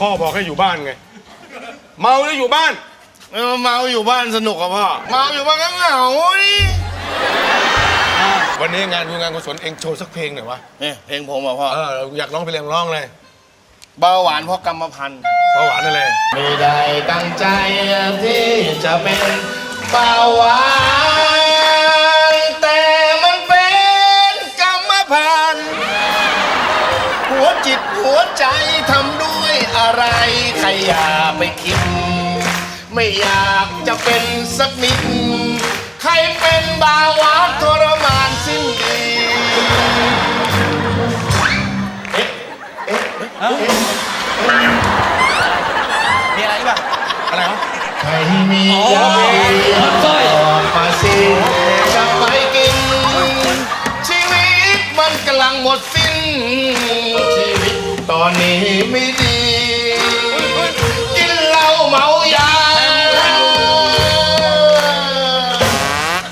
พ่อบอกให้อยู่บ้านไง เมาแล้วอยู่บ้าน เออเมาอยู่บ้านสนุกอะพ่อ เมาอยู่บ้านก็เหงาดิวันนี้งานดูงานกุศลเองโชว์สักเพลงหน่อยวะ เนี่ยเพลงผมอะพ่อ เอออยากร้องเพลงร้องเลย เบาหวานเพราะกรรมพันธุ์เบาหวานอะไร ไม่ได้ตั้งใจที่จะเป็นเบาหวานแต่มันเป็นกรรมพันธุ์หัวจิตหัวใจทำด้วย อะไรใครอย่าไปคิด ไม่อยากจะเป็นสักนิด ใครเป็นบาหวานทรมานสิ้นดี มีอะไรป่ะอะไรวะ ใครมียาบอกมาสิจะไปกิน ชีวิตมันกำลังหมดสิ้น নেমে